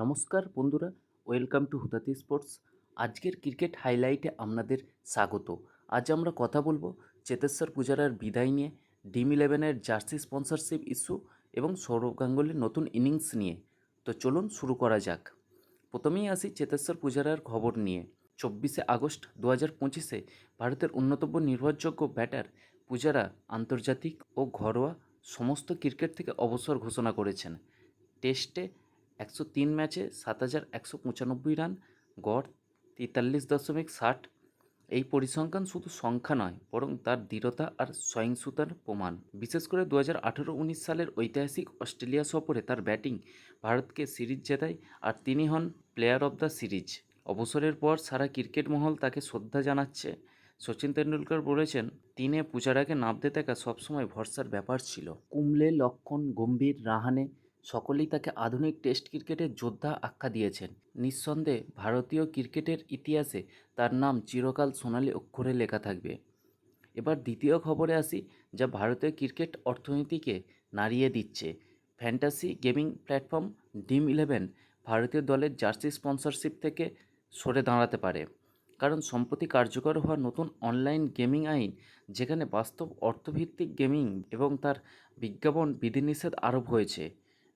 নমস্কার বন্ধুরা, welcome to হুতাতি স্পোর্টস। আজকের ক্রিকেট হাইলাইটে আপনাদের স্বাগত। আজ আমরা কথা বলব চেতেশ্বর পূজারার বিদায় নিয়ে, ডিম ইলেভেনের জার্সি স্পন্সরশিপ ইস্যু এবং সৌরভ গাঙ্গুলির নতুন ইনিংস নিয়ে। তো চলুন শুরু করা যাক। প্রথমেই আসি চেতেশ্বর পূজারার খবর নিয়ে। চব্বিশে আগস্ট দু হাজার পঁচিশে ভারতের অন্যতম নির্ভরযোগ্য ব্যাটার পূজারা আন্তর্জাতিক ও ঘরোয়া সমস্ত ক্রিকেট থেকে অবসর ঘোষণা করেছেন। টেস্টে একশো তিন ম্যাচে সাত হাজার একশো পঁচানব্বই রান, গড় তেতাল্লিশ দশমিক ষাট। এই পরিসংখ্যান শুধু সংখ্যা নয়, বরং তার দৃঢ়তা আর সহিংসতার প্রমাণ। বিশেষ করে দু হাজার আঠেরো উনিশ সালের ঐতিহাসিক অস্ট্রেলিয়া সফরে তার ব্যাটিং ভারতকে সিরিজ জেতায় আর তিনি হন প্লেয়ার অব দ্য সিরিজ। অবসরের পর সারা ক্রিকেট মহল তাকে শ্রদ্ধা জানাচ্ছে। সচিন তেন্ডুলকর বলেছেন, তিনে পূজারাকে নামতে থাকা সবসময় ভরসার ব্যাপার ছিল। কুমলে লক্ষণ গম্ভীর, রাহানে সকলেই তাকে আধুনিক টেস্ট ক্রিকেটের যোদ্ধা আখ্যা দিয়েছেন। নিঃসন্দেহে ভারতীয় ক্রিকেটের ইতিহাসে তার নাম চিরকাল সোনালী অক্ষরে লেখা থাকবে। এবার দ্বিতীয় খবরে আসি, যা ভারতীয় ক্রিকেট অর্থনীতিকে নাড়িয়ে দিচ্ছে। Fantasy gaming platform Dream eleven ভারতীয় দলের জার্সি স্পন্সরশিপ থেকে সরে দাঁড়াতে পারে। কারণ সম্প্রতি কার্যকর হওয়া নতুন অনলাইন গেমিং আইন, যেখানে বাস্তব অর্থভিত্তিক গেমিং এবং তার বিজ্ঞাপন বিধিনিষেধ আরোপ হয়েছে।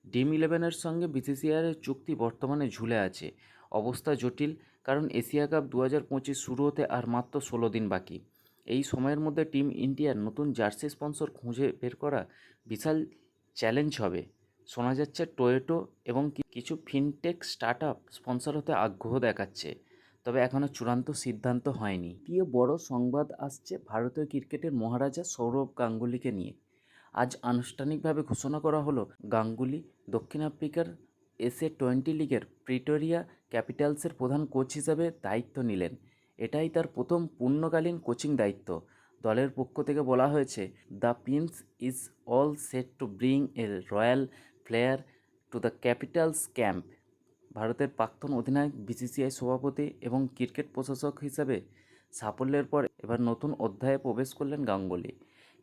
ডিম ইলেভেনের সঙ্গে বিসিসিআইয়ের চুক্তি বর্তমানে ঝুলে আছে। অবস্থা জটিল, কারণ এশিয়া কাপ দু হাজার পঁচিশ শুরু হতে আর মাত্র ষোলো দিন বাকি। এই সময়ের মধ্যে টিম ইন্ডিয়ার নতুন জার্সি স্পন্সর খুঁজে বের করা বিশাল চ্যালেঞ্জ হবে। শোনা যাচ্ছে টয়োটো এবং কিছু ফিনটেক স্টার্ট আপ স্পন্সর হতে আগ্রহ দেখাচ্ছে, তবে এখনও চূড়ান্ত সিদ্ধান্ত হয়নি। দ্বিতীয় বড় সংবাদ আসছে ভারতীয় ক্রিকেটের মহারাজা সৌরভ গাঙ্গুলিকে নিয়ে। আজ আনুষ্ঠানিকভাবে ঘোষণা করা হলো, গাঙ্গুলি দক্ষিণ আফ্রিকার এসএ টোয়েন্টি লিগের প্রিটোরিয়া ক্যাপিটালসের প্রধান কোচ হিসাবে দায়িত্ব নিলেন। এটাই তার প্রথম পূর্ণকালীন কোচিং দায়িত্ব। দলের পক্ষ থেকে বলা হয়েছে, the prince is all set to bring a royal player to the Capitals camp. ভারতের প্রাক্তন অধিনায়ক, বিসিসিআই সভাপতি এবং ক্রিকেট প্রশাসক হিসাবে সাফল্যের পর এবার নতুন অধ্যায়ে প্রবেশ করলেন গাঙ্গুলি।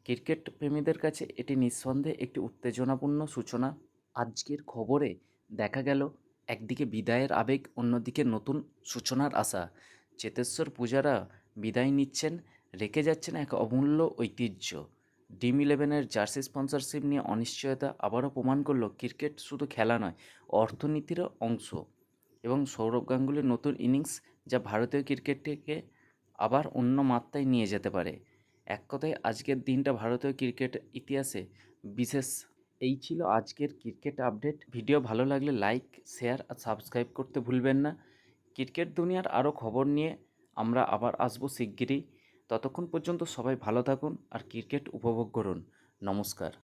ক্রিকেট প্রেমীদের কাছে এটি নিঃসন্দেহে একটি উত্তেজনাপূর্ণ সূচনা। আজকের খবরে দেখা গেল, একদিকে বিদায়ের আবেগ, অন্যদিকে নতুন সূচনার আশা। চেতেশ্বর পূজারা বিদায় নিচ্ছেন, রেখে যাচ্ছেন এক অমূল্য ঐতিহ্য। ডিম ইলেভেনের জার্সি স্পন্সরশিপ নিয়ে অনিশ্চয়তা আবারও প্রমাণ করল, ক্রিকেট শুধু খেলা নয়, অর্থনীতিরও অংশ। এবং সৌরভ গাঙ্গুলির নতুন ইনিংস যা ভারতীয় ক্রিকেটকে আবার অন্য মাত্রায় নিয়ে যেতে পারে। এক কথায় আজকের দিনটা ভারতীয় ক্রিকেট ইতিহাসে বিশেষ। এই ছিল আজকের ক্রিকেট আপডেট। ভিডিও ভালো লাগলে লাইক, শেয়ার আর সাবস্ক্রাইব করতে ভুলবেন না। ক্রিকেট দুনিয়ার আরও খবর নিয়ে আমরা আবার আসব শিগগিরই। ততক্ষণ পর্যন্ত সবাই ভালো থাকুন আর ক্রিকেট উপভোগ করুন। নমস্কার।